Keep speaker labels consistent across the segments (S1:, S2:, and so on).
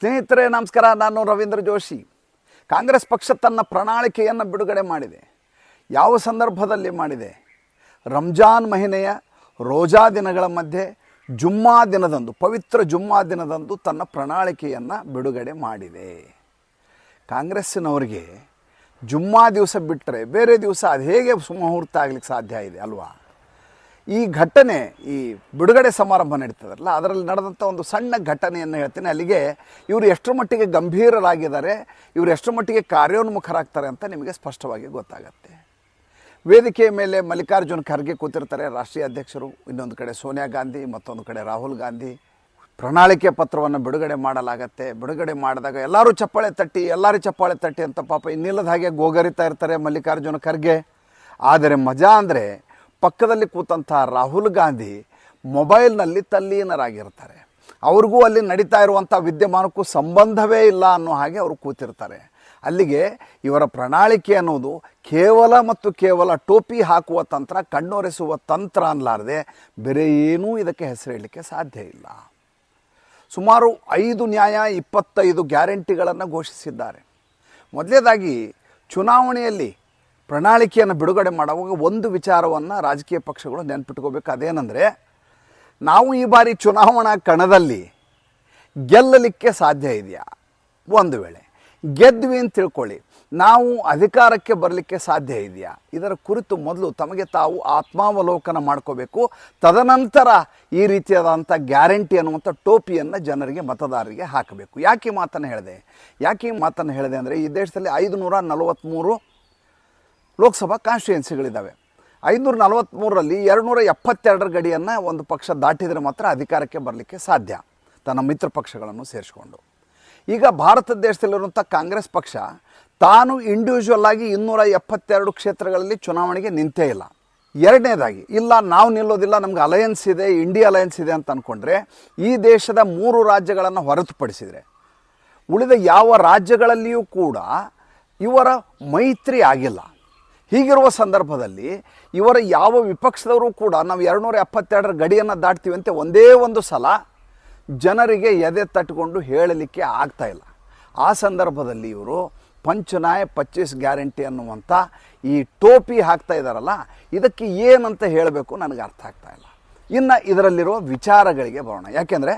S1: ಸ್ನೇಹಿತರೆ, ನಮಸ್ಕಾರ. ನಾನು ರವೀಂದ್ರ ಜೋಶಿ. ಕಾಂಗ್ರೆಸ್ ಪಕ್ಷ ತನ್ನ ಪ್ರಣಾಳಿಕೆಯನ್ನು ಬಿಡುಗಡೆ ಮಾಡಿದೆ. ಯಾವ ಸಂದರ್ಭದಲ್ಲಿ ಮಾಡಿದೆ? ರಂಜಾನ್ ಮಹಿನೆಯ ರೋಜಾ ದಿನಗಳ ಮಧ್ಯೆ ಜುಮ್ಮಾ ದಿನದಂದು, ಪವಿತ್ರ ಜುಮ್ಮಾ ದಿನದಂದು ತನ್ನ ಪ್ರಣಾಳಿಕೆಯನ್ನು ಬಿಡುಗಡೆ ಮಾಡಿದೆ. ಕಾಂಗ್ರೆಸ್ಸಿನವರಿಗೆ ಜುಮ್ಮಾ ದಿವಸ ಬಿಟ್ಟರೆ ಬೇರೆ ದಿವಸ ಅದು ಹೇಗೆ ಸುಮುಹೂರ್ತ ಆಗಲಿಕ್ಕೆ ಸಾಧ್ಯ ಇದೆ ಅಲ್ವಾ? ಈ ಘಟನೆ, ಈ ಬಿಡುಗಡೆ ಸಮಾರಂಭ ನಡೀತದಲ್ಲ, ಅದರಲ್ಲಿ ನಡೆದಂಥ ಒಂದು ಸಣ್ಣ ಘಟನೆಯನ್ನು ಹೇಳ್ತೀನಿ. ಅಲ್ಲಿಗೆ ಇವರು ಎಷ್ಟರ ಮಟ್ಟಿಗೆ ಗಂಭೀರರಾಗಿದ್ದಾರೆ, ಇವರು ಎಷ್ಟರ ಮಟ್ಟಿಗೆ ಕಾರ್ಯೋನ್ಮುಖರಾಗ್ತಾರೆ ಅಂತ ನಿಮಗೆ ಸ್ಪಷ್ಟವಾಗಿ ಗೊತ್ತಾಗತ್ತೆ. ವೇದಿಕೆಯ ಮೇಲೆ ಮಲ್ಲಿಕಾರ್ಜುನ್ ಖರ್ಗೆ ಕೂತಿರ್ತಾರೆ, ರಾಷ್ಟ್ರೀಯ ಅಧ್ಯಕ್ಷರು, ಇನ್ನೊಂದು ಕಡೆ ಸೋನಿಯಾ ಗಾಂಧಿ, ಮತ್ತೊಂದು ಕಡೆ ರಾಹುಲ್ ಗಾಂಧಿ. ಪ್ರಣಾಳಿಕೆ ಪತ್ರವನ್ನು ಬಿಡುಗಡೆ ಮಾಡಲಾಗತ್ತೆ. ಬಿಡುಗಡೆ ಮಾಡಿದಾಗ ಎಲ್ಲರೂ ಚಪ್ಪಾಳೆ ತಟ್ಟಿ, ಎಲ್ಲರೂ ಚಪ್ಪಾಳೆ ತಟ್ಟಿ ಅಂತ ಪಾಪ ಇನ್ನಿಲ್ಲದ ಹಾಗೆ ಗೋಗರಿತಾ ಇರ್ತಾರೆ ಮಲ್ಲಿಕಾರ್ಜುನ ಖರ್ಗೆ. ಆದರೆ ಮಜಾ ಅಂದರೆ ಪಕ್ಕದಲ್ಲಿ ಕೂತಂಥ ರಾಹುಲ್ ಗಾಂಧಿ ಮೊಬೈಲ್ನಲ್ಲಿ ತಲ್ಲೀನರಾಗಿರ್ತಾರೆ. ಅವ್ರಿಗೂ ಅಲ್ಲಿ ನಡೀತಾ ಇರುವಂಥ ವಿದ್ಯಮಾನಕ್ಕೂ ಸಂಬಂಧವೇ ಇಲ್ಲ ಅನ್ನೋ ಹಾಗೆ ಅವರು ಕೂತಿರ್ತಾರೆ. ಅಲ್ಲಿಗೆ ಇವರ ಪ್ರಣಾಳಿಕೆ ಅನ್ನೋದು ಕೇವಲ ಮತ್ತು ಕೇವಲ ಟೋಪಿ ಹಾಕುವ ತಂತ್ರ, ಕಣ್ಣೊರೆಸುವ ತಂತ್ರ ಅನ್ನಲಾರದೆ ಬೇರೆ ಏನೂ ಇದಕ್ಕೆ ಹೆಸರು ಹೇಳಲಿಕ್ಕೆ ಸಾಧ್ಯ ಇಲ್ಲ. ಸುಮಾರು ಐದು ನ್ಯಾಯ ಇಪ್ಪತ್ತೈದು ಗ್ಯಾರಂಟಿಗಳನ್ನು ಘೋಷಿಸಿದ್ದಾರೆ. ಮೊದಲನೇದಾಗಿ ಚುನಾವಣೆಯಲ್ಲಿ ಪ್ರಣಾಳಿಕೆಯನ್ನು ಬಿಡುಗಡೆ ಮಾಡುವಾಗ ಒಂದು ವಿಚಾರವನ್ನು ರಾಜಕೀಯ ಪಕ್ಷಗಳು ನೆನ್ಪಿಟ್ಕೋಬೇಕು. ಅದೇನೆಂದರೆ, ನಾವು ಈ ಬಾರಿ ಚುನಾವಣಾ ಕಣದಲ್ಲಿ ಗೆಲ್ಲಲಿಕ್ಕೆ ಸಾಧ್ಯ ಇದೆಯಾ? ಒಂದು ವೇಳೆ. ಗೆದ್ವಿ ಅಂತ ತಿಳ್ಕೊಳ್ಳಿ. ನಾವು ಅಧಿಕಾರಕ್ಕೆ ಬರಲಿಕ್ಕೆ ಸಾಧ್ಯ ಇದೆಯಾ? ಇದರ ಕುರಿತು ಮೊದಲು ತಮಗೆ ತಾವು ಆತ್ಮಾವಲೋಕನ ಮಾಡ್ಕೋಬೇಕು. ತದನಂತರ ಈ ರೀತಿಯಾದಂಥ ಗ್ಯಾರಂಟಿ ಅನ್ನುವಂಥ ಟೋಪಿಯನ್ನು ಜನರಿಗೆ ಮತದಾರರಿಗೆ ಹಾಕಬೇಕು. ಯಾಕೆ ಮಾತನ್ನು ಹೇಳಿದೆ? ಯಾಕೆ ಮಾತನ್ನು ಹೇಳಿದೆ ಅಂದರೆ, ಈ ದೇಶದಲ್ಲಿ ಐದು ನೂರ ನಲವತ್ತ್ಮೂರು ಲೋಕಸಭಾ ಕಾನ್ಸ್ಟಿಟ್ಯೂನ್ಸಿಗಳಿದ್ದಾವೆ ಐನೂರ ನಲವತ್ತ್ಮೂರರಲ್ಲಿ ಎರಡುನೂರ ಎಪ್ಪತ್ತೆರಡರ ಗಡಿಯನ್ನು ಒಂದು ಪಕ್ಷ ದಾಟಿದರೆ ಮಾತ್ರ ಅಧಿಕಾರಕ್ಕೆ ಬರಲಿಕ್ಕೆ ಸಾಧ್ಯ, ತನ್ನ ಮಿತ್ರ ಪಕ್ಷಗಳನ್ನು ಸೇರಿಸಿಕೊಂಡು. ಈಗ ಭಾರತ ದೇಶದಲ್ಲಿರುವಂಥ ಕಾಂಗ್ರೆಸ್ ಪಕ್ಷ ತಾನು ಇಂಡಿವಿಜುವಲ್ ಆಗಿ ಇನ್ನೂರ ಎಪ್ಪತ್ತೆರಡು ಕ್ಷೇತ್ರಗಳಲ್ಲಿ ಚುನಾವಣೆಗೆ ನಿಂತೇ ಇಲ್ಲ. ಎರಡನೇದಾಗಿ, ಇಲ್ಲ, ನಾವು ನಿಲ್ಲೋದಿಲ್ಲ, ನಮ್ಗೆ ಅಲಯನ್ಸ್ ಇದೆ ಇಂಡಿಯಾ ಅಲಯನ್ಸ್ ಇದೆ ಅಂತ ಅಂದ್ಕೊಂಡ್ರೆ ಈ ದೇಶದ ಮೂರು ರಾಜ್ಯಗಳನ್ನು ಹೊರತುಪಡಿಸಿದರೆ, ಉಳಿದ ಯಾವ ರಾಜ್ಯಗಳಲ್ಲಿಯೂ ಕೂಡ ಇವರ ಮೈತ್ರಿ ಆಗಿಲ್ಲ. ಹೀಗಿರುವ ಸಂದರ್ಭದಲ್ಲಿ ಇವರ ಯಾವ ವಿಪಕ್ಷದವರು ಕೂಡ ನಾವು ಎರಡುನೂರ ಎಪ್ಪತ್ತೆರಡರ ಗಡಿಯನ್ನು ದಾಟ್ತೀವಿ ಅಂತ ಒಂದೇ ಒಂದು ಸಲ ಜನರಿಗೆ ಎದೆ ತಟ್ಟಿಕೊಂಡು ಹೇಳಲಿಕ್ಕೆ ಆಗ್ತಾ ಇಲ್ಲ. ಆ ಸಂದರ್ಭದಲ್ಲಿ ಇವರು ಪಂಚನಾಯ ಪಚ್ಚೀಸ್ ಗ್ಯಾರಂಟಿ ಅನ್ನುವಂಥ ಈ ಟೋಪಿ ಹಾಕ್ತಾ ಇದ್ದಾರಲ್ಲ ಇದಕ್ಕೆ ಏನಂತ ಹೇಳಬೇಕು ನನಗೆ ಅರ್ಥ ಆಗ್ತಾ ಇಲ್ಲ. ಇನ್ನು ಇದರಲ್ಲಿರುವ ವಿಚಾರಗಳಿಗೆ ಬರೋಣ. ಯಾಕೆಂದರೆ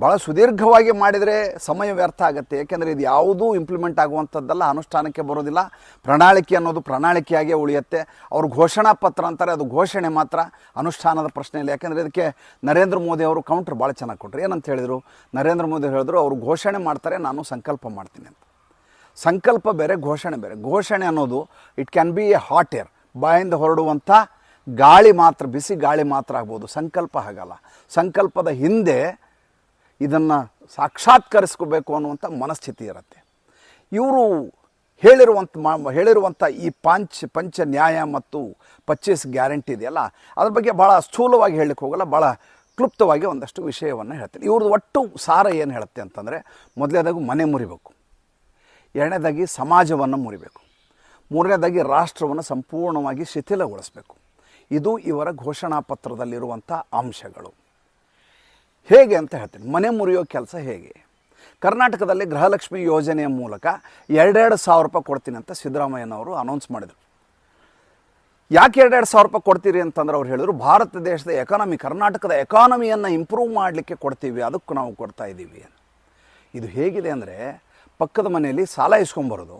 S1: ಭಾಳ ಸುದೀರ್ಘವಾಗಿ ಮಾಡಿದರೆ ಸಮಯ ವ್ಯರ್ಥ ಆಗುತ್ತೆ. ಯಾಕೆಂದರೆ ಇದು ಯಾವುದೂ ಇಂಪ್ಲಿಮೆಂಟ್ ಆಗುವಂಥದ್ದಲ್ಲ, ಅನುಷ್ಠಾನಕ್ಕೆ ಬರೋದಿಲ್ಲ. ಪ್ರಣಾಳಿಕೆ ಅನ್ನೋದು ಪ್ರಣಾಳಿಕೆಯಾಗೇ ಉಳಿಯುತ್ತೆ. ಅವರು ಘೋಷಣಾ ಪತ್ರ ಅಂತಾರೆ, ಅದು ಘೋಷಣೆ ಮಾತ್ರ ಅನುಷ್ಠಾನದ ಪ್ರಶ್ನೆ ಇಲ್ಲ ಯಾಕೆಂದರೆ ಇದಕ್ಕೆ ನರೇಂದ್ರ ಮೋದಿ ಅವರು ಕೌಂಟ್ರ್ ಭಾಳ ಚೆನ್ನಾಗಿ ಕೊಟ್ಟರು ಏನಂತ ಹೇಳಿದರು? ನರೇಂದ್ರ ಮೋದಿ ಹೇಳಿದ್ರು, ಅವರು ಘೋಷಣೆ ಮಾಡ್ತಾರೆ, ನಾನು ಸಂಕಲ್ಪ ಮಾಡ್ತೀನಿ ಅಂತ. ಸಂಕಲ್ಪ ಬೇರೆ, ಘೋಷಣೆ ಬೇರೆ. ಘೋಷಣೆ ಅನ್ನೋದು it can be a hot air ಬಾಯಿಂದ ಹೊರಡುವಂಥ ಗಾಳಿ ಮಾತ್ರ, ಬಿಸಿ ಗಾಳಿ ಮಾತ್ರ ಆಗ್ಬೋದು. ಸಂಕಲ್ಪ ಆಗಲ್ಲ ಸಂಕಲ್ಪದ ಹಿಂದೆ ಇದನ್ನು ಸಾಕ್ಷಾತ್ಕರಿಸ್ಕೋಬೇಕು ಅನ್ನುವಂಥ ಮನಸ್ಥಿತಿ ಇರುತ್ತೆ. ಇವರು ಹೇಳಿರುವಂಥ ಮಾ ಹೇಳಿರುವಂಥ ಈ ಪಾಂಚ್, ಪಂಚ ನ್ಯಾಯ ಮತ್ತು ಪಚ್ಚೀಸ್ ಗ್ಯಾರಂಟಿ ಇದೆಯಲ್ಲ, ಅದ್ರ ಬಗ್ಗೆ ಭಾಳ ಸ್ಥೂಲವಾಗಿ ಹೇಳಲಿಕ್ಕೆ ಹೋಗಲ್ಲ ಭಾಳ ಕ್ಲುಪ್ತವಾಗಿ ಒಂದಷ್ಟು ವಿಷಯವನ್ನು ಹೇಳ್ತೀನಿ. ಇವ್ರದ್ದು ಒಟ್ಟು ಸಾರ ಏನು ಹೇಳುತ್ತೆ ಅಂತಂದರೆ, ಮೊದಲನೇದಾಗಿ ಮನೆ ಮುರಿಬೇಕು. ಎರಡನೇದಾಗಿ ಸಮಾಜವನ್ನು ಮುರಿಬೇಕು. ಮೂರನೇದಾಗಿ ರಾಷ್ಟ್ರವನ್ನು ಸಂಪೂರ್ಣವಾಗಿ ಶಿಥಿಲಗೊಳಿಸಬೇಕು. ಇದು ಇವರ ಘೋಷಣಾ ಪತ್ರದಲ್ಲಿರುವಂಥ ಅಂಶಗಳು. ಹೇಗೆ ಅಂತ ಹೇಳ್ತೀನಿ. ಮನೆ ಮುರಿಯೋ ಕೆಲಸ ಹೇಗೆ? ಕರ್ನಾಟಕದಲ್ಲಿ ಗೃಹಲಕ್ಷ್ಮಿ ಯೋಜನೆಯ ಮೂಲಕ ಎರಡೆರಡು ಸಾವಿರ ರೂಪಾಯಿ ಕೊಡ್ತೀನಿ ಅಂತ ಸಿದ್ದರಾಮಯ್ಯನವರು ಅನೌನ್ಸ್ ಮಾಡಿದರು. ಯಾಕೆ ಎರಡೆರಡು ಸಾವಿರ ರೂಪಾಯಿ ಕೊಡ್ತೀರಿ ಅಂತಂದ್ರೆ ಅವ್ರು ಹೇಳಿದ್ರು, ಭಾರತ ದೇಶದ ಎಕಾನಮಿ ಕರ್ನಾಟಕದ ಎಕಾನಮಿಯನ್ನು ಇಂಪ್ರೂವ್ ಮಾಡಲಿಕ್ಕೆ ಕೊಡ್ತೀವಿ, ಅದಕ್ಕೂ ನಾವು ಕೊಡ್ತಾ ಇದ್ದೀವಿ ಇದು ಹೇಗಿದೆ ಅಂದರೆ ಪಕ್ಕದ ಮನೆಯಲ್ಲಿ ಸಾಲ ಇಸ್ಕೊಂಬರೋದು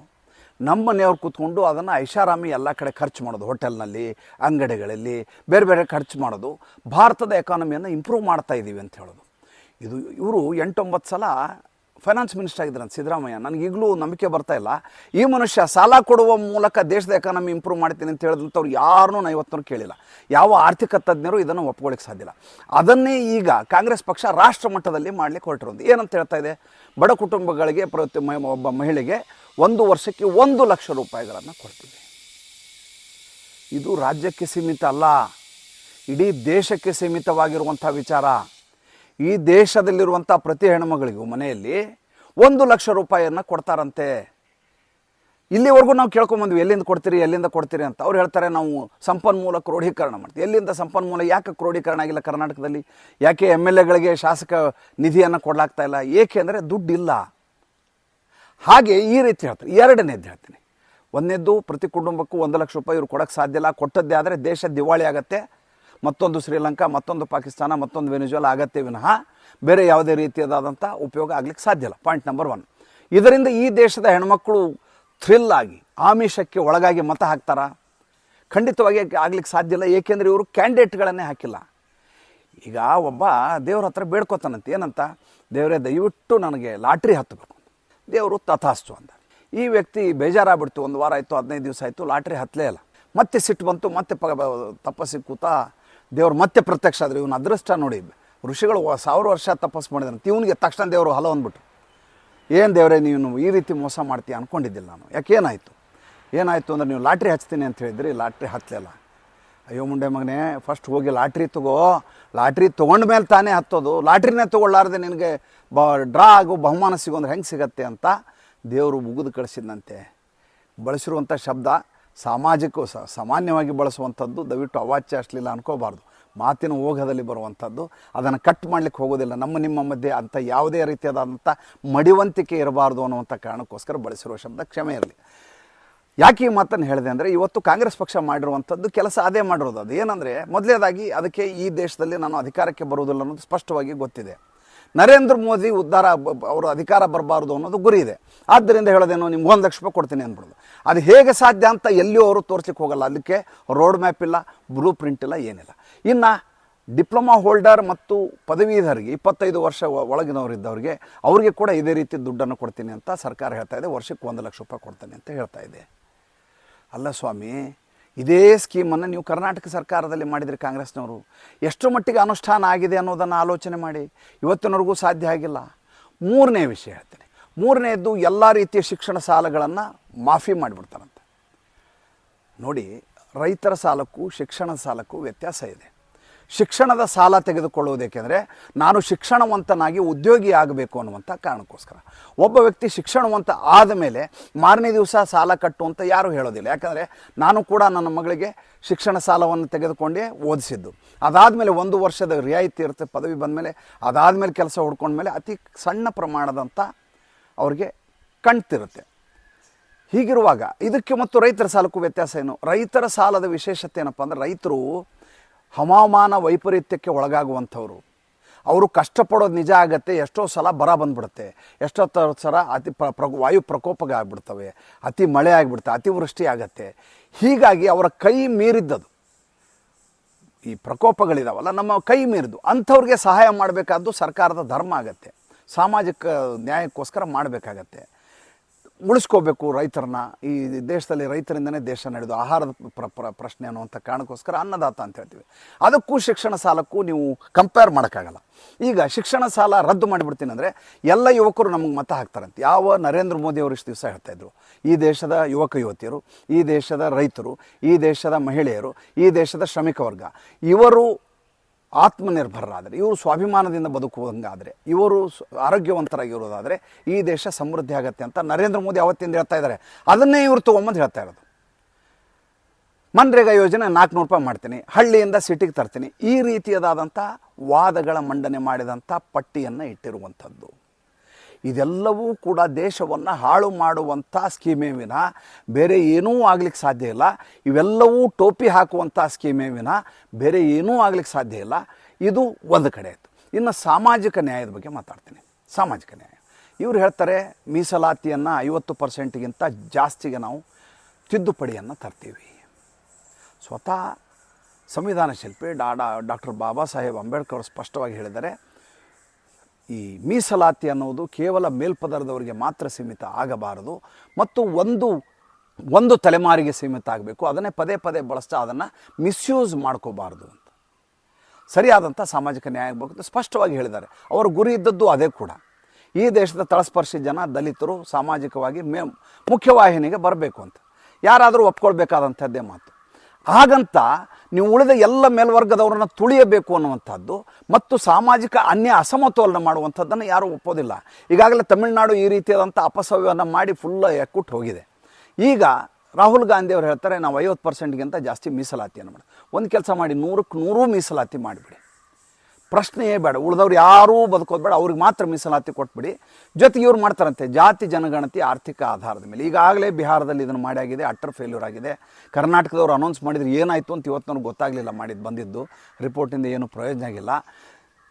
S1: ನಮ್ಮ ಮನೆಯವ್ರು ಕೂತ್ಕೊಂಡು ಅದನ್ನು ಐಷಾರಾಮಿ ಎಲ್ಲ ಕಡೆ ಖರ್ಚು ಮಾಡೋದು, ಹೋಟೆಲ್ನಲ್ಲಿ, ಅಂಗಡಿಗಳಲ್ಲಿ, ಬೇರೆ ಬೇರೆ ಖರ್ಚು ಮಾಡೋದು, ಭಾರತದ ಎಕಾನಮಿಯನ್ನು ಇಂಪ್ರೂವ್ ಮಾಡ್ತಾ ಇದ್ದೀವಿ ಅಂತ ಹೇಳೋದು. ಇದು ಇವರು ಎಂಟೊಂಬತ್ತು ಸಲ ಫೈನಾನ್ಸ್ ಮಿನಿಸ್ಟರ್ ಆಗಿದ್ರಂತ ಸಿದ್ದರಾಮಯ್ಯ, ನನಗೆ ಈಗಲೂ ನಂಬಿಕೆ ಬರ್ತಾ ಇಲ್ಲ. ಈ ಮನುಷ್ಯ ಸಾಲ ಕೊಡುವ ಮೂಲಕ ದೇಶದ ಎಕಾನಮಿ ಇಂಪ್ರೂವ್ ಮಾಡ್ತೀನಿ ಅಂತ ಹೇಳಿದಂಥವ್ರು ಯಾರನ್ನೂ ನಾನು ಇವತ್ತೂ ಕೇಳಿಲ್ಲ. ಯಾವ ಆರ್ಥಿಕ ತಜ್ಞರು ಇದನ್ನು ಒಪ್ಕೊಳ್ಳಿಕ್ಕೆ ಸಾಧ್ಯ ಇಲ್ಲ. ಅದನ್ನೇ ಈಗ ಕಾಂಗ್ರೆಸ್ ಪಕ್ಷ ರಾಷ್ಟ್ರ ಮಟ್ಟದಲ್ಲಿ ಮಾಡಲಿಕ್ಕೆ ಹೊರಟಿರೋದು. ಏನಂತ ಹೇಳ್ತಾ ಇದೆ? ಬಡ ಕುಟುಂಬಗಳಿಗೆ ಪ್ರತಿ ಒಬ್ಬ ಮಹಿಳೆಗೆ ಒಂದು ವರ್ಷಕ್ಕೆ ಒಂದು ಲಕ್ಷ ರೂಪಾಯಿಗಳನ್ನು ಕೊಡ್ತೀವಿ. ಇದು ರಾಜ್ಯಕ್ಕೆ ಸೀಮಿತ ಅಲ್ಲ. ಇಡೀ ದೇಶಕ್ಕೆ ಸೀಮಿತವಾಗಿರುವಂಥ ವಿಚಾರ. ಈ ದೇಶದಲ್ಲಿರುವಂಥ ಪ್ರತಿ ಹೆಣ್ಮಗಳಿಗೂ ಮನೆಯಲ್ಲಿ ಒಂದು ಲಕ್ಷ ರೂಪಾಯಿಯನ್ನು ಕೊಡ್ತಾರಂತೆ. ಇಲ್ಲಿವರೆಗೂ ನಾವು ಕೇಳ್ಕೊಂಬಂದ್ವಿ ಎಲ್ಲಿಂದ ಕೊಡ್ತೀರಿ ಎಲ್ಲಿಂದ ಕೊಡ್ತೀರಿ ಅಂತ. ಅವ್ರು ಹೇಳ್ತಾರೆ, ನಾವು ಸಂಪನ್ಮೂಲ ಕ್ರೋಢೀಕರಣ ಮಾಡ್ತೀವಿ. ಎಲ್ಲಿಂದ ಸಂಪನ್ಮೂಲ, ಯಾಕೆ ಕ್ರೋಢೀಕರಣ ಆಗಿಲ್ಲ ಕರ್ನಾಟಕದಲ್ಲಿ? ಯಾಕೆ ಎಂ ಎಲ್ ಎಗಳಿಗೆ ಶಾಸಕ ನಿಧಿಯನ್ನು ಕೊಡಲಾಗ್ತಾ ಇಲ್ಲ? ಏಕೆ ಅಂದರೆ ದುಡ್ಡಿಲ್ಲ. ಹಾಗೆ ಈ ರೀತಿ ಹೇಳ್ತಾರೆ. ಎರಡನೇದು ಹೇಳ್ತೀನಿ. ಒಂದನೇದ್ದು ಪ್ರತಿ ಕುಟುಂಬಕ್ಕೂ ಒಂದು ಲಕ್ಷ ರೂಪಾಯಿ ಇವ್ರು ಕೊಡೋಕ್ಕೆ ಸಾಧ್ಯ ಇಲ್ಲ. ಕೊಟ್ಟದ್ದೇ ಆದರೆ ದೇಶ ದಿವಾಳಿ ಆಗತ್ತೆ. ಮತ್ತೊಂದು ಶ್ರೀಲಂಕಾ, ಮತ್ತೊಂದು ಪಾಕಿಸ್ತಾನ, ಮತ್ತೊಂದು ವೆನಿಜುವಲ್ ಆಗತ್ತೆ ವಿನಃ ಬೇರೆ ಯಾವುದೇ ರೀತಿಯಾದಂಥ ಉಪಯೋಗ ಆಗಲಿಕ್ಕೆ ಸಾಧ್ಯ ಇಲ್ಲ. ಪಾಯಿಂಟ್ ನಂಬರ್ ಒನ್ ಇದರಿಂದ ಈ ದೇಶದ ಹೆಣ್ಮಕ್ಕಳು ಥ್ರಿಲ್ ಆಗಿ, ಆಮಿಷಕ್ಕೆ ಒಳಗಾಗಿ ಮತ ಹಾಕ್ತಾರ? ಖಂಡಿತವಾಗಿ ಆಗ್ಲಿಕ್ಕೆ ಸಾಧ್ಯ ಇಲ್ಲ, ಏಕೆಂದರೆ ಇವರು ಕ್ಯಾಂಡಿಡೇಟ್ಗಳನ್ನೇ ಹಾಕಿಲ್ಲ. ಈಗ ಒಬ್ಬ ದೇವ್ರ ಹತ್ರ ಬೇಡ್ಕೋತಾನಂತೆ, ಏನಂತ? ದೇವರೇ, ದಯವಿಟ್ಟು ನನಗೆ ಲಾಟ್ರಿ ಹತ್ತಬೇಕು. ದೇವರು ತಥಾಸ್ತು ಅಂದ. ಈ ವ್ಯಕ್ತಿ ಬೇಜಾರಾಗ್ಬಿಡ್ತು. ಒಂದು ವಾರ ಆಯಿತು, ಹದಿನೈದು ದಿವಸ ಆಯಿತು, ಲಾಟ್ರಿ ಹತ್ತಲೇ ಇಲ್ಲ. ಮತ್ತೆ ಸಿಟ್ಟು ಬಂತು, ಮತ್ತೆ ಪ ತಪಸ್ಸಿಗೆ ಕೂತ ದೇವ್ರು ಮತ್ತೆ ಪ್ರತ್ಯಕ್ಷ ಆದರೆ ಇವನು ಅದೃಷ್ಟ ನೋಡಿ, ಋಷಿಗಳು ಸಾವಿರ ವರ್ಷ ತಪಸ್ಸು ಮಾಡಿದ್ರು. ಇವನಿಗೆ ತಕ್ಷಣ ದೇವರು ಹಲೋ ಅಂದ್ಬಿಟ್ರು. ಏನು ದೇವರೇ ನೀವು ಈ ರೀತಿ ಮೋಸ ಮಾಡ್ತೀಯ ಅಂದ್ಕೊಂಡಿದ್ದಿಲ್ಲ ನಾನು. ಯಾಕೆ ಏನಾಯಿತು? ಏನಾಯಿತು ಅಂದ್ರೆ ನೀವು ಲಾಟ್ರಿ ಹಚ್ತೀನಿ ಅಂತ ಹೇಳಿದ್ರಿ, ಲಾಟ್ರಿ ಹತ್ತಲಿಲ್ಲ ಅಯ್ಯೋ ಮುಂಡೆ ಮಗನೇ ಫಸ್ಟ್ ಹೋಗಿ ಲಾಟ್ರಿ ತಗೋ. ಲಾಟ್ರಿ ಮೇಲೆ ತಾನೇ ಹತ್ತೋದು. ಲಾಟ್ರಿನೇ ತೊಗೊಳ್ಳಾರ್ದೆ ನಿನಗೆ ಬ ಡ್ರಾ ಆಗೋ ಬಹುಮಾನ ಸಿಗೋಂದ್ರೆ ಹೆಂಗೆ ಸಿಗತ್ತೆ ಅಂತ ದೇವರು ಮುಗಿದು ಕಳಿಸಿದಂತೆ ಬಳಸಿರುವಂಥ ಶಬ್ದ ಸಾಮಾಜಿಕ ಸಹ ಸಾಮಾನ್ಯವಾಗಿ ಬಳಸುವಂಥದ್ದು ದಯವಿಟ್ಟು ಅವಾಚ್ಯ ಅಷ್ಟಲಿಲ್ಲ ಅನ್ಕೋಬಾರ್ದು. ಮಾತಿನ ಓಘದಲ್ಲಿ ಬರುವಂಥದ್ದು. ಅದನ್ನು ಕಟ್ ಮಾಡಲಿಕ್ಕೆ ಹೋಗೋದಿಲ್ಲ. ನಮ್ಮ ನಿಮ್ಮ ಮಧ್ಯೆ ಅಂಥ ಯಾವುದೇ ರೀತಿಯಾದಂಥ ಮಡಿವಂತಿಕೆ ಇರಬಾರ್ದು ಅನ್ನುವಂಥ ಕಾರಣಕ್ಕೋಸ್ಕರ ಬಳಸಿರುವ ಶಬ್ದ ಕ್ಷಮೆ ಇರಲಿ. ಯಾಕೆ ಈ ಮಾತನ್ನು ಹೇಳಿದೆ ಅಂದರೆ ಇವತ್ತು ಕಾಂಗ್ರೆಸ್ ಪಕ್ಷ ಮಾಡಿರುವಂಥದ್ದು ಕೆಲಸ ಅದೇ ಮಾಡಿರೋದು. ಅದು ಏನಂದರೆ ಮೊದಲೇದಾಗಿ ಅದಕ್ಕೆ ಈ ದೇಶದಲ್ಲಿ ನಾನು ಅಧಿಕಾರಕ್ಕೆ ಬರುವುದಿಲ್ಲ ಅನ್ನೋದು ಸ್ಪಷ್ಟವಾಗಿ ಗೊತ್ತಿದೆ. ನರೇಂದ್ರ ಮೋದಿ ಉದ್ಧಾರ ಅವರು ಅಧಿಕಾರ ಬರಬಾರ್ದು ಅನ್ನೋದು ಗುರಿ ಇದೆ. ಆದ್ದರಿಂದ ಹೇಳೋದೇನು, ನಿಮ್ಗೆ ಒಂದು ಲಕ್ಷ ರೂಪಾಯಿ ಕೊಡ್ತೀನಿ ಅಂದ್ಬಿಡೋದು. ಅದು ಹೇಗೆ ಸಾಧ್ಯ ಅಂತ ಎಲ್ಲಿಯೂ ಅವರು ತೋರ್ಸಲಿಕ್ಕೆ ಹೋಗಲ್ಲ. ಅದಕ್ಕೆ ರೋಡ್ ಮ್ಯಾಪ್ ಇಲ್ಲ ಬ್ಲೂ ಪ್ರಿಂಟ್ ಇಲ್ಲ, ಏನಿಲ್ಲ. ಇನ್ನು ಡಿಪ್ಲೊಮಾ ಹೋಲ್ಡರ್ ಮತ್ತು ಪದವೀಧರಿಗೆ, ಇಪ್ಪತ್ತೈದು ವರ್ಷ ಒಳಗಿನವರು ಇದ್ದವ್ರಿಗೆ, ಅವರಿಗೆ ಕೂಡ ಇದೇ ರೀತಿ ದುಡ್ಡನ್ನು ಕೊಡ್ತೀನಿ ಅಂತ ಸರ್ಕಾರ ಹೇಳ್ತಾ ಇದೆ. ವರ್ಷಕ್ಕೆ ಒಂದು ಲಕ್ಷ ರೂಪಾಯಿ ಕೊಡ್ತೀನಿ ಅಂತ ಹೇಳ್ತಾ ಇದೆ. ಅಲ್ಲ ಸ್ವಾಮಿ ಇದೇ ಸ್ಕೀಮನ್ನು ನೀವು ಕರ್ನಾಟಕ ಸರ್ಕಾರದಲ್ಲಿ ಮಾಡಿದರೆ ಕಾಂಗ್ರೆಸ್ನವರು. ಎಷ್ಟು ಮಟ್ಟಿಗೆ ಅನುಷ್ಠಾನ ಆಗಿದೆ ಅನ್ನೋದನ್ನು ಆಲೋಚನೆ ಮಾಡಿ. ಇವತ್ತಿನವರೆಗೂ ಸಾಧ್ಯ ಆಗಿಲ್ಲ. ಮೂರನೇ ವಿಷಯ ಹೇಳ್ತೀನಿ. ಮೂರನೇದ್ದು ಎಲ್ಲ ರೀತಿಯ ಶಿಕ್ಷಣ ಸಾಲಗಳನ್ನು ಮಾಫಿ ಮಾಡಿಬಿಡ್ತಾರಂತೆ. ನೋಡಿ, ರೈತರ ಸಾಲಕ್ಕೂ ಶಿಕ್ಷಣ ಸಾಲಕ್ಕೂ ವ್ಯತ್ಯಾಸ ಇದೆ. ಶಿಕ್ಷಣದ ಸಾಲ ತೆಗೆದುಕೊಳ್ಳುವುದೇಕೆಂದರೆ ನಾನು ಶಿಕ್ಷಣವಂತನಾಗಿ ಉದ್ಯೋಗಿ ಆಗಬೇಕು ಅನ್ನುವಂಥ ಕಾರಣಕ್ಕೋಸ್ಕರ. ಒಬ್ಬ ವ್ಯಕ್ತಿ ಶಿಕ್ಷಣವಂತ ಆದ ಮೇಲೆ ಮಾರನೇ ದಿವಸ ಸಾಲ ಕಟ್ಟು ಅಂತ ಯಾರೂ ಹೇಳೋದಿಲ್ಲ. ಯಾಕಂದರೆ ನಾನು ಕೂಡ ನನ್ನ ಮಗಳಿಗೆ ಶಿಕ್ಷಣ ಸಾಲವನ್ನು ತೆಗೆದುಕೊಂಡೇ ಓದಿಸಿದ್ದು. ಅದಾದಮೇಲೆ ಒಂದು ವರ್ಷದ ರಿಯಾಯಿತಿ ಇರುತ್ತೆ, ಪದವಿ ಬಂದಮೇಲೆ ಅದಾದಮೇಲೆ ಕೆಲಸ ಹುಡ್ಕೊಂಡ್ಮೇಲೆ ಅತಿ ಸಣ್ಣ ಪ್ರಮಾಣದಂಥ ಅವ್ರಿಗೆ ಕಣ್ತಿರುತ್ತೆ. ಹೀಗಿರುವಾಗ ಇದಕ್ಕೆ ಮತ್ತು ರೈತರ ಸಾಲಕ್ಕೂ ವ್ಯತ್ಯಾಸ ಏನು? ರೈತರ ಸಾಲದ ವಿಶೇಷತೆ ಏನಪ್ಪ ಅಂದರೆ ರೈತರು ಹವಾಮಾನ ವೈಪರೀತ್ಯಕ್ಕೆ ಒಳಗಾಗುವಂಥವ್ರು. ಅವರು ಕಷ್ಟಪಡೋದು ನಿಜ ಆಗುತ್ತೆ, ಎಷ್ಟೋ ಸಲ ಬರ ಬಂದ್ಬಿಡುತ್ತೆ, ಎಷ್ಟೋ ಸಲ ಅತಿ ಪ್ರ ಪ್ರ, ವಾಯು ಪ್ರಕೋಪಗೆ ಆಗ್ಬಿಡ್ತವೆ, ಅತಿ ಮಳೆ ಆಗಿಬಿಡ್ತವೆ ಅತಿವೃಷ್ಟಿ ಆಗುತ್ತೆ. ಹೀಗಾಗಿ ಅವರ ಕೈ ಮೀರಿದ್ದದು. ಈ ಪ್ರಕೋಪಗಳಿದಾವಲ್ಲ, ನಮ್ಮ ಕೈ ಮೀರಿದ್ದು. ಅಂಥವ್ರಿಗೆ ಸಹಾಯ ಮಾಡಬೇಕಾದ್ದು ಸರ್ಕಾರದ ಧರ್ಮ ಆಗತ್ತೆ. ಸಾಮಾಜಿಕ ನ್ಯಾಯಕ್ಕೋಸ್ಕರ ಮಾಡಬೇಕಾಗತ್ತೆ. ಉಳಿಸ್ಕೋಬೇಕು ರೈತರನ್ನ. ಈ ದೇಶದಲ್ಲಿ ರೈತರಿಂದನೇ ದೇಶ ನಡೆದು ಆಹಾರದ ಪ್ರ ಪ್ರ, ಪ್ರಶ್ನೆ ಅನ್ನುವಂಥ ಕಾರಣಕ್ಕೋಸ್ಕರ ಅನ್ನದಾತ ಅಂತ ಹೇಳ್ತೀವಿ. ಅದಕ್ಕೂ ಶಿಕ್ಷಣ ಸಾಲಕ್ಕೂ ನೀವು ಕಂಪೇರ್ ಮಾಡೋಕ್ಕಾಗಲ್ಲ. ಈಗ ಶಿಕ್ಷಣ ಸಾಲ ರದ್ದು ಮಾಡಿಬಿಡ್ತೀನಿ ಅಂದರೆ ಎಲ್ಲ ಯುವಕರು ನಮಗೆ ಮತ ಹಾಕ್ತಾರಂತೆ. ಯಾವ ನರೇಂದ್ರ ಮೋದಿ ಅವರು ಇಷ್ಟು ದಿವಸ ಹೇಳ್ತಾ ಇದ್ರು, ಈ ದೇಶದ ಯುವಕ ಯುವತಿಯರು, ಈ ದೇಶದ ರೈತರು, ಈ ದೇಶದ ಮಹಿಳೆಯರು, ಈ ದೇಶದ ಶ್ರಮಿಕ ವರ್ಗ, ಇವರು ಆತ್ಮನಿರ್ಭರರಾದರೆ, ಇವರು ಸ್ವಾಭಿಮಾನದಿಂದ ಬದುಕುವಂಗಾದರೆ, ಇವರು ಆರೋಗ್ಯವಂತರಾಗಿರೋದಾದರೆ ಈ ದೇಶ ಸಮೃದ್ಧಿ ಆಗತ್ತೆ ಅಂತ ನರೇಂದ್ರ ಮೋದಿ ಅವತ್ತಿಂದ ಹೇಳ್ತಾ ಇದ್ದಾರೆ. ಅದನ್ನೇ ಇವರು ತೊಗೊಂಬಂದು ಹೇಳ್ತಾ ಇರೋದು. ಮನ್ರೇಗಾ ಯೋಜನೆ ನಾಲ್ಕುನೂರು ರೂಪಾಯಿ ಮಾಡ್ತೀನಿ, ಹಳ್ಳಿಯಿಂದ ಸಿಟಿಗೆ ತರ್ತೀನಿ, ಈ ರೀತಿಯದಾದಂಥ ವಾದಗಳ ಮಂಡನೆ ಮಾಡಿದಂಥ ಪಟ್ಟಿಯನ್ನು ಇಟ್ಟಿರುವಂಥದ್ದು. ಇದೆಲ್ಲವೂ ಕೂಡ ದೇಶವನ್ನು ಹಾಳು ಮಾಡುವಂಥ ಸ್ಕೀಮೇ ವಿನ ಬೇರೆ ಏನೂ ಆಗ್ಲಿಕ್ಕೆ ಸಾಧ್ಯ ಇಲ್ಲ. ಇವೆಲ್ಲವೂ ಟೋಪಿ ಹಾಕುವಂಥ ಸ್ಕೀಮೇ ವಿನ ಬೇರೆ ಏನೂ ಆಗ್ಲಿಕ್ಕೆ ಸಾಧ್ಯ ಇಲ್ಲ. ಇದು ಒಂದು ಕಡೆ ಆಯಿತು. ಇನ್ನು ಸಾಮಾಜಿಕ ನ್ಯಾಯದ ಬಗ್ಗೆ ಮಾತಾಡ್ತೀನಿ. ಸಾಮಾಜಿಕ ನ್ಯಾಯ. ಇವರು ಹೇಳ್ತಾರೆ, ಮೀಸಲಾತಿಯನ್ನು ಐವತ್ತು ಪರ್ಸೆಂಟ್ಗಿಂತ ಜಾಸ್ತಿಗೆ ನಾವು ತಿದ್ದುಪಡಿಯನ್ನು ತರ್ತೀವಿ. ಸ್ವತಃ ಸಂವಿಧಾನ ಶಿಲ್ಪಿ ಡಾ, ಡಾಕ್ಟರ್ ಬಾಬಾ ಸಾಹೇಬ್ ಅಂಬೇಡ್ಕರ್ ಸ್ಪಷ್ಟವಾಗಿ ಹೇಳಿದ್ದಾರೆ ಈ ಮೀಸಲಾತಿ ಅನ್ನೋದು ಕೇವಲ ಮೇಲ್ಪದರದವರಿಗೆ ಮಾತ್ರ ಸೀಮಿತ ಆಗಬಾರದು ಮತ್ತು ಒಂದು ಒಂದು ತಲೆಮಾರಿಗೆ ಸೀಮಿತ ಆಗಬೇಕು. ಅದನ್ನೇ ಪದೇ ಪದೇ ಬಳಸ್ತಾ ಅದನ್ನು ಮಿಸ್ಯೂಸ್ ಮಾಡ್ಕೋಬಾರ್ದು ಅಂತ. ಸರಿಯಾದಂಥ ಸಾಮಾಜಿಕ ನ್ಯಾಯ ಬಗ್ಗೆ ಸ್ಪಷ್ಟವಾಗಿ ಹೇಳಿದ್ದಾರೆ. ಅವರ ಗುರಿ ಇದ್ದದ್ದು ಅದೇ ಕೂಡ. ಈ ದೇಶದ ತಳಸ್ಪರ್ಶಿ ಜನ, ದಲಿತರು ಸಾಮಾಜಿಕವಾಗಿ ಮೇ, ಮುಖ್ಯವಾಹಿನಿಗೆ ಬರಬೇಕು ಅಂತ. ಯಾರಾದರೂ ಒಪ್ಕೊಳ್ಬೇಕಾದಂಥದ್ದೇ ಮಾತು. ಹಾಗಂತ ನೀವು ಉಳಿದ ಎಲ್ಲ ಮೇಲ್ವರ್ಗದವರನ್ನ ತುಳಿಯಬೇಕು ಅನ್ನುವಂಥದ್ದು ಮತ್ತು ಸಾಮಾಜಿಕ ಅನ್ಯ ಅಸಮತೋಲನ ಮಾಡುವಂಥದ್ದನ್ನು ಯಾರೂ ಒಪ್ಪೋದಿಲ್ಲ. ಈಗಾಗಲೇ ತಮಿಳುನಾಡು ಈ ರೀತಿಯಾದಂಥ ಅಪಸವ್ಯವನ್ನು ಮಾಡಿ ಫುಲ್ ಎಕ್ಕುಟ್ಟು ಹೋಗಿದೆ. ಈಗ ರಾಹುಲ್ ಗಾಂಧಿ ಅವರು ಹೇಳ್ತಾರೆ, ನಾವು ಐವತ್ತು ಪರ್ಸೆಂಟ್ಗಿಂತ ಜಾಸ್ತಿ ಮೀಸಲಾತಿಯನ್ನು ಮಾಡಿ, ಒಂದು ಕೆಲಸ ಮಾಡಿ ನೂರಕ್ಕೆ ನೂರೂ ಮೀಸಲಾತಿ ಮಾಡಿಬಿಡಿ. ಪ್ರಶ್ನೆಯೇ ಬೇಡ. ಉಳಿದವ್ರು ಯಾರೂ ಬದುಕೋದು ಬೇಡ. ಅವ್ರಿಗೆ ಮಾತ್ರ ಮೀಸಲಾತಿ ಕೊಟ್ಬಿಡಿ. ಜೊತೆಗೆ ಇವ್ರು ಮಾಡ್ತಾರಂತೆ. ಜಾತಿ, ಜನಗಣತಿ, ಆರ್ಥಿಕ ಆಧಾರದ ಮೇಲೆ. ಈಗಾಗಲೇ ಬಿಹಾರದಲ್ಲಿ ಇದನ್ನು ಮಾಡಿಯಾಗಿದೆ ಅಟ್ಟರ್ ಫೇಲ್ಯೂರ್ ಆಗಿದೆ. ಕರ್ನಾಟಕದವ್ರು ಅನೌನ್ಸ್ ಮಾಡಿದ್ರು ಏನಾಯಿತು ಅಂತ ಇವತ್ತು ನನಗೆ ಗೊತ್ತಾಗಲಿಲ್ಲ ಮಾಡಿದ್ದು ಬಂದಿದ್ದು. ರಿಪೋರ್ಟಿಂದ ಏನು ಪ್ರಯೋಜನ ಆಗಿಲ್ಲ.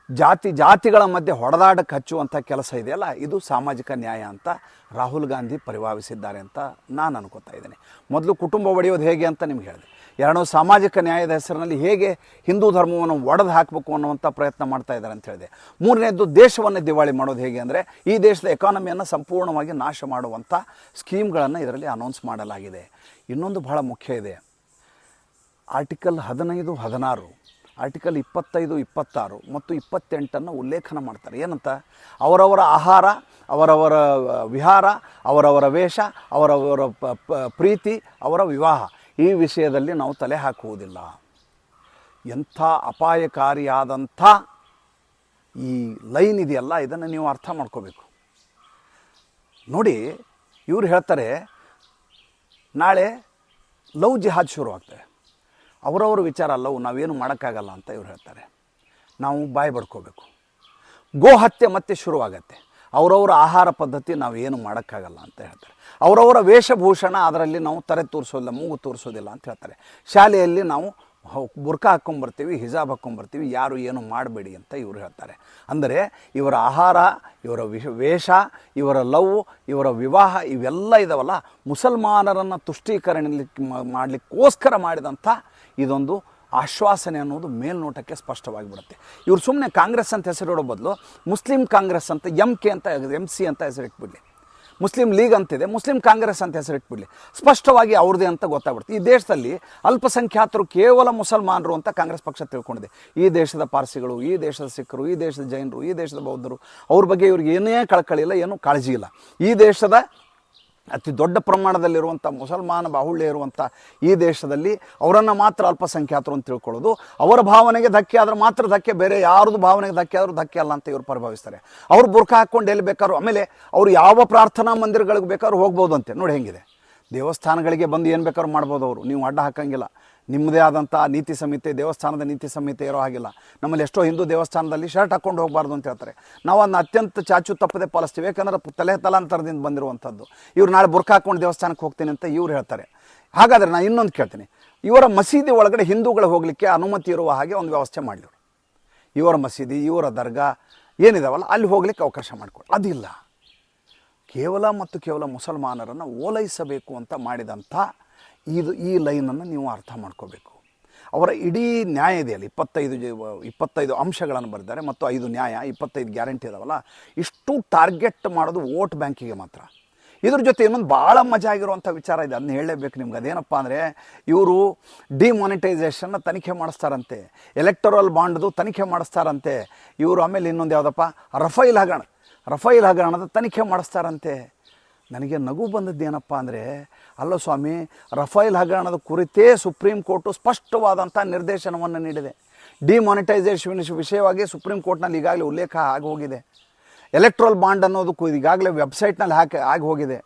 S1: ಜಾತಿ, ಜಾತಿಗಳ ಮಧ್ಯೆ ಹೊಡೆದಾಡಕ್ಕೆ ಹಚ್ಚುವಂಥ ಕೆಲಸ ಇದೆಯಲ್ಲ, ಇದು ಸಾಮಾಜಿಕ ನ್ಯಾಯ ಅಂತ ರಾಹುಲ್ ಗಾಂಧಿ ಪರಿಭಾವಿಸಿದ್ದಾರೆ ಅಂತ ನಾನು ಅನ್ಕೋತಾ ಇದ್ದೀನಿ. ಮೊದಲು ಕುಟುಂಬ ಒಡೆಯೋದು ಹೇಗೆ ಅಂತ ನಿಮ್ಗೆ ಹೇಳಿದೆ. ಎರಡನೇ ಸಾಮಾಜಿಕ ನ್ಯಾಯದ ಹೆಸರಿನಲ್ಲಿ ಹೇಗೆ ಹಿಂದೂ ಧರ್ಮವನ್ನು ಒಡೆದು ಹಾಕಬೇಕು ಅನ್ನುವಂಥ ಪ್ರಯತ್ನ ಮಾಡ್ತಾ ಇದ್ದಾರೆ ಅಂತ ಹೇಳಿದೆ. ಮೂರನೇದ್ದು, ದೇಶವನ್ನು ದಿವಾಳಿ ಮಾಡೋದು ಹೇಗೆ ಅಂದರೆ, ಈ ದೇಶದ ಎಕಾನಮಿಯನ್ನು ಸಂಪೂರ್ಣವಾಗಿ ನಾಶ ಮಾಡುವಂಥ ಸ್ಕೀಮ್ಗಳನ್ನು ಇದರಲ್ಲಿ ಅನೌನ್ಸ್ ಮಾಡಲಾಗಿದೆ. ಇನ್ನೊಂದು ಬಹಳ ಮುಖ್ಯ ಇದೆ. ಆರ್ಟಿಕಲ್ ಹದಿನೈದು, ಹದಿನಾರು ಆರ್ಟಿಕಲ್ ಇಪ್ಪತ್ತೈದು, ಇಪ್ಪತ್ತಾರು ಮತ್ತು ಇಪ್ಪತ್ತೆಂಟನ್ನು ಉಲ್ಲೇಖನ ಮಾಡ್ತಾರೆ. ಏನಂತ? ಅವರವರ ಆಹಾರ, ಅವರವರ ವಿಹಾರ, ಅವರವರ ವೇಷ, ಅವರವರ ಪ್ರೀತಿ, ಅವರ ವಿವಾಹ. ಈ ವಿಷಯದಲ್ಲಿ ನಾವು ತಲೆ ಹಾಕುವುದಿಲ್ಲ. ಎಂಥ ಅಪಾಯಕಾರಿಯಾದಂಥ ಈ ಲೈನ್ ಇದೆಯಲ್ಲ, ಇದನ್ನು ನೀವು ಅರ್ಥ ಮಾಡ್ಕೋಬೇಕು. ನೋಡಿ, ಇವರು ಹೇಳ್ತಾರೆ, ನಾಳೆ ಲವ್ ಜಿಹಾದ್ ಶುರು ಆಗ್ತದೆ ಅವರವ್ರ ವಿಚಾರ ಲವ್, ನಾವೇನು ಮಾಡೋಕ್ಕಾಗಲ್ಲ ಅಂತ ಇವ್ರು ಹೇಳ್ತಾರೆ. ನಾವು ಬಾಯಿ ಬಡ್ಕೋಬೇಕು. ಗೋ ಹತ್ಯೆ ಮತ್ತೆ ಶುರುವಾಗತ್ತೆ. ಅವರವರ ಆಹಾರ ಪದ್ಧತಿ ನಾವು ಏನು ಮಾಡೋಕ್ಕಾಗಲ್ಲ ಅಂತ ಹೇಳ್ತಾರೆ. ಅವರವರ ವೇಷಭೂಷಣ ಅದರಲ್ಲಿ ನಾವು ತಲೆ ತೋರಿಸೋದಿಲ್ಲ, ಮೂಗು ತೋರಿಸೋದಿಲ್ಲ ಅಂತ ಹೇಳ್ತಾರೆ. ಶಾಲೆಯಲ್ಲಿ ನಾವು ಬುರ್ಕ ಹಾಕ್ಕೊಂಬರ್ತೀವಿ, ಹಿಜಾಬ್ ಹಾಕ್ಕೊಂಬರ್ತೀವಿ, ಯಾರು ಏನು ಮಾಡಬೇಡಿ ಅಂತ ಇವರು ಹೇಳ್ತಾರೆ. ಅಂದರೆ ಇವರ ಆಹಾರ, ಇವರ ವಿಷ, ವೇಷ, ಇವರ ಲವ್, ಇವರ ವಿವಾಹ ಇವೆಲ್ಲ ಇದಾವಲ್ಲ, ಮುಸಲ್ಮಾನರನ್ನು ತುಷ್ಟೀಕರಣಲಿಕ್ಕೆ ಮಾಡಲಿಕ್ಕೋಸ್ಕರ ಮಾಡಿದಂಥ ಇದೊಂದು ಆಶ್ವಾಸನೆ ಅನ್ನೋದು ಮೇಲ್ನೋಟಕ್ಕೆ ಸ್ಪಷ್ಟವಾಗಿ ಬಿಡುತ್ತೆ ಇವ್ರು ಸುಮ್ಮನೆ ಕಾಂಗ್ರೆಸ್ ಅಂತ ಹೆಸರಿಡೋ ಬದಲು ಮುಸ್ಲಿಂ ಕಾಂಗ್ರೆಸ್ ಅಂತ ಎಂ ಕೆ ಅಂತ ಎಂ ಸಿ ಅಂತ ಹೆಸರಿಟ್ಬಿಡಲಿ ಮುಸ್ಲಿಂ ಲೀಗ್ ಅಂತಿದೆ ಮುಸ್ಲಿಂ ಕಾಂಗ್ರೆಸ್ ಅಂತ ಹೆಸರಿಟ್ಬಿಡಲಿ ಸ್ಪಷ್ಟವಾಗಿ ಅವ್ರದೇ ಅಂತ ಗೊತ್ತಾಗ್ಬಿಡುತ್ತೆ. ಈ ದೇಶದಲ್ಲಿ ಅಲ್ಪಸಂಖ್ಯಾತರು ಕೇವಲ ಮುಸಲ್ಮಾನರು ಅಂತ ಕಾಂಗ್ರೆಸ್ ಪಕ್ಷ ತಿಳ್ಕೊಂಡಿದೆ. ಈ ದೇಶದ ಪಾರ್ಸಿಗಳು, ಈ ದೇಶದ ಸಿಖ್ಖರು, ಈ ದೇಶದ ಜೈನರು, ಈ ದೇಶದ ಬೌದ್ಧರು, ಅವ್ರ ಬಗ್ಗೆ ಇವ್ರಿಗೆ ಏನೇ ಕಳಕಳಿ ಇಲ್ಲ, ಏನೂ ಕಾಳಜಿ ಇಲ್ಲ. ಈ ದೇಶದ ಅತಿ ದೊಡ್ಡ ಪ್ರಮಾಣದಲ್ಲಿರುವಂಥ ಮುಸಲ್ಮಾನ ಬಾಹುಳ್ಯ ಇರುವಂಥ ಈ ದೇಶದಲ್ಲಿ ಅವರನ್ನು ಮಾತ್ರ ಅಲ್ಪಸಂಖ್ಯಾತರು ಅಂತ ತಿಳ್ಕೊಳ್ಳೋದು. ಅವರ ಭಾವನೆಗೆ ಧಕ್ಕೆ ಆದ್ರೆ ಮಾತ್ರ ಧಕ್ಕೆ, ಬೇರೆ ಯಾರದು ಭಾವನೆಗೆ ಧಕ್ಕೆ ಆದರೂ ಧಕ್ಕೆ ಅಲ್ಲ ಅಂತ ಇವರು ಪರಿಭಾವಿಸ್ತಾರೆ. ಅವ್ರು ಬುರ್ಕ ಹಾಕ್ಕೊಂಡು ಎಲ್ಲಿ ಬೇಕಾದ್ರು, ಆಮೇಲೆ ಅವರು ಯಾವ ಪ್ರಾರ್ಥನಾ ಮಂದಿರಗಳಿಗೆ ಬೇಕಾದ್ರೂ ಹೋಗ್ಬೋದು ಅಂತೆ ನೋಡಿ ಹೆಂಗಿದೆ. ದೇವಸ್ಥಾನಗಳಿಗೆ ಬಂದು ಏನು ಬೇಕಾದ್ರೂ ಮಾಡ್ಬೋದು ಅವರು. ನೀವು ಅಡ್ಡ ಹಾಕಂಗಿಲ್ಲ. ನಿಮ್ಮದೇ ಆದಂಥ ನೀತಿ ಸಂಹಿತೆ, ದೇವಸ್ಥಾನದ ನೀತಿ ಸಂಹಿತೆ ಇರೋ ಹಾಗಿಲ್ಲ. ನಮ್ಮಲ್ಲಿ ಎಷ್ಟೋ ಹಿಂದೂ ದೇವಸ್ಥಾನದಲ್ಲಿ ಶರ್ಟ್ ಹಾಕ್ಕೊಂಡು ಹೋಗಬಾರ್ದು ಅಂತ ಹೇಳ್ತಾರೆ. ನಾವು ಅದನ್ನ ಅತ್ಯಂತ ಚಾಚು ತಪ್ಪದೆ ಪಾಲಿಸ್ತೀವಿ. ಯಾಕಂದ್ರೆ ತಲೆ ತಲಾಂತರದಿಂದ ಬಂದಿರುವಂಥದ್ದು. ಇವ್ರು ನಾಳೆ ಬುರ್ಕ ಹಾಕ್ಕೊಂಡು ದೇವಸ್ಥಾನಕ್ಕೆ ಹೋಗ್ತೀನಿ ಅಂತ ಇವ್ರು ಹೇಳ್ತಾರೆ. ಹಾಗಾದರೆ ನಾನು ಇನ್ನೊಂದು ಕೇಳ್ತೀನಿ. ಇವರ ಮಸೀದಿ ಒಳಗಡೆ ಹಿಂದೂಗಳು ಹೋಗಲಿಕ್ಕೆ ಅನುಮತಿ ಇರುವ ಹಾಗೆ ಒಂದು ವ್ಯವಸ್ಥೆ ಮಾಡಲಿವ್ರು ಇವರ ಮಸೀದಿ, ಇವರ ದರ್ಗಾ ಏನಿದಾವಲ್ಲ, ಅಲ್ಲಿ ಹೋಗ್ಲಿಕ್ಕೆ ಅವಕಾಶ ಮಾಡಿಕೊಡಿ ಅದಿಲ್ಲ. ಕೇವಲ ಮತ್ತು ಕೇವಲ ಮುಸಲ್ಮಾನರನ್ನು ಓಲೈಸಬೇಕು ಅಂತ ಮಾಡಿದಂಥ ಇದು ಈ ಲೈನನ್ನು ನೀವು ಅರ್ಥ ಮಾಡ್ಕೋಬೇಕು. ಅವರ ಇಡೀ ನ್ಯಾಯ ಇದೆಯಲ್ಲ, ಇಪ್ಪತ್ತೈದು ಇಪ್ಪತ್ತೈದು ಅಂಶಗಳನ್ನು ಬರೆದಿದ್ದಾರೆ ಮತ್ತು ಐದು ನ್ಯಾಯ, ಇಪ್ಪತ್ತೈದು ಗ್ಯಾರಂಟಿ ಇದಾವಲ್ಲ, ಇಷ್ಟು ಟಾರ್ಗೆಟ್ ಮಾಡೋದು ವೋಟ್ ಬ್ಯಾಂಕಿಗೆ ಮಾತ್ರ. ಇದ್ರ ಜೊತೆ ಇನ್ನೊಂದು ಭಾಳ ಮಜಾ ಆಗಿರುವಂಥ ವಿಚಾರ ಇದೆ, ಅದನ್ನ ಹೇಳಲೇಬೇಕು ನಿಮ್ಗೆ. ಅದೇನಪ್ಪ ಅಂದರೆ, ಇವರು ಡಿಮಾನಿಟೈಸೇಷನ್ನ ತನಿಖೆ ಮಾಡಿಸ್ತಾರಂತೆ, ಎಲೆಕ್ಟೋರಲ್ ಬಾಂಡ್ದು ತನಿಖೆ ಮಾಡಿಸ್ತಾರಂತೆ, ಇವರು ಆಮೇಲೆ ಇನ್ನೊಂದು ಯಾವುದಪ್ಪ, ರಫೈಲ್ ಹಗರಣ. ರಫೈಲ್ ಹಗರಣದ ತನಿಖೆ ಮಾಡಿಸ್ತಾರಂತೆ. ನನಗೆ ನಗು ಬಂದದ್ದು ಏನಪ್ಪ ಅಂದರೆ, ಅಲ್ಲ ಸ್ವಾಮಿ ರಫೈಲ್ ಹಗರಣದ ಕುರಿತೇ ಸುಪ್ರೀಂ ಕೋರ್ಟು ಸ್ಪಷ್ಟವಾದಂಥ ನಿರ್ದೇಶನವನ್ನು ನೀಡಿದೆ. ಡಿಮಾನಿಟೈಸೇಷನ್ ವಿಷಯವಾಗಿ ಸುಪ್ರೀಂ ಕೋರ್ಟ್ನಲ್ಲಿ ಈಗಾಗಲೇ ಉಲ್ಲೇಖ ಆಗಿ ಹೋಗಿದೆ. ಎಲೆಕ್ಟ್ರಲ್ ಬಾಂಡ್ ಅನ್ನೋದು ಈಗಾಗಲೇ ವೆಬ್ಸೈಟ್ನಲ್ಲಿ ಹಾಕಿ, ಆಗಿ ಹೋಗಿದೆ.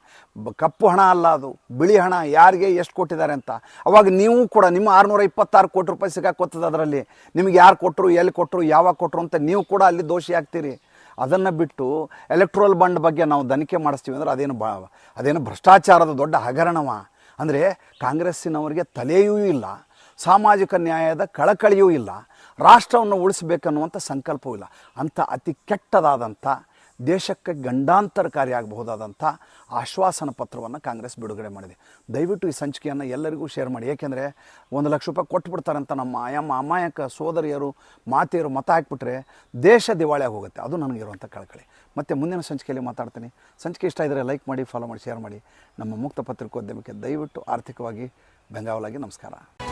S1: ಕಪ್ಪು ಹಣ ಅಲ್ಲ ಅದು, ಬಿಳಿ ಹಣ, ಯಾರಿಗೆ ಎಷ್ಟು ಕೊಟ್ಟಿದ್ದಾರೆ ಅಂತ. ಅವಾಗ ನೀವು ಕೂಡ, ನಿಮ್ಮ ಆರುನೂರ ಇಪ್ಪತ್ತಾರು ಕೋಟಿ ರೂಪಾಯಿ ಸಿಗಾಕೊತ್ತದ ಅದರಲ್ಲಿ. ನಿಮಗೆ ಯಾರು ಕೊಟ್ಟರು, ಎಲ್ಲಿ ಕೊಟ್ಟರು, ಯಾವಾಗ ಕೊಟ್ಟರು ಅಂತ ನೀವು ಕೂಡ ಅಲ್ಲಿ ದೋಷಿ ಆಗ್ತೀರಿ. ಅದನ್ನು ಬಿಟ್ಟು ಎಲೆಕ್ಟ್ರೋಲ್ ಬಾಂಡ್ ಬಗ್ಗೆ ನಾವು ದನಿಕೆ ಮಾಡಿಸ್ತೀವಿ ಅಂದ್ರೆ ಅದೇನು ಬ, ಅದೇನು ಭ್ರಷ್ಟಾಚಾರದ ದೊಡ್ಡ ಹಗರಣವ. ಅಂದರೆ ಕಾಂಗ್ರೆಸ್ಸಿನವರಿಗೆ ತಲೆಯೂ ಇಲ್ಲ, ಸಾಮಾಜಿಕ ನ್ಯಾಯದ ಕಳಕಳಿಯೂ ಇಲ್ಲ, ರಾಷ್ಟ್ರವನ್ನು ಉಳಿಸಬೇಕನ್ನುವಂಥ ಸಂಕಲ್ಪವೂ ಇಲ್ಲ. ಅಂಥ ಅತಿ ಕೆಟ್ಟದಾದಂಥ ದೇಶಕ್ಕೆ ಗಂಡಾಂತರಕಾರಿಯಾಗಬಹುದಾದಂಥ ಆಶ್ವಾಸನ ಪತ್ರವನ್ನು ಕಾಂಗ್ರೆಸ್ ಬಿಡುಗಡೆ ಮಾಡಿದೆ. ದಯವಿಟ್ಟು ಈ ಸಂಚಿಕೆಯನ್ನು ಎಲ್ಲರಿಗೂ ಶೇರ್ ಮಾಡಿ. ಏಕೆಂದರೆ ಒಂದು ಲಕ್ಷ ರೂಪಾಯಿ ಕೊಟ್ಬಿಡ್ತಾರಂತ ನಮ್ಮ ಆಯಾಮ ಅಮಾಯಕ ಸೋದರಿಯರು, ಮಾತೆಯರು ಮತ ಹಾಕ್ಬಿಟ್ರೆ ದೇಶ ದಿವಾಳಿಯಾಗಿ ಹೋಗುತ್ತೆ ಅದು ನನಗಿರುವಂಥ ಕಳಕಳಿ. ಮತ್ತು ಮುಂದಿನ ಸಂಚಿಕೆಯಲ್ಲಿ ಮಾತಾಡ್ತೀನಿ. ಸಂಚಿಕೆ ಇಷ್ಟ ಇದ್ದರೆ ಲೈಕ್ ಮಾಡಿ, ಫಾಲೋ ಮಾಡಿ, ಶೇರ್ ಮಾಡಿ. ನಮ್ಮ ಮುಕ್ತ ಪತ್ರಿಕೋದ್ಯಮಕ್ಕೆ ದಯವಿಟ್ಟು ಆರ್ಥಿಕವಾಗಿ ಬೆಂಗಾವಲಾಗಿ ನಮಸ್ಕಾರ.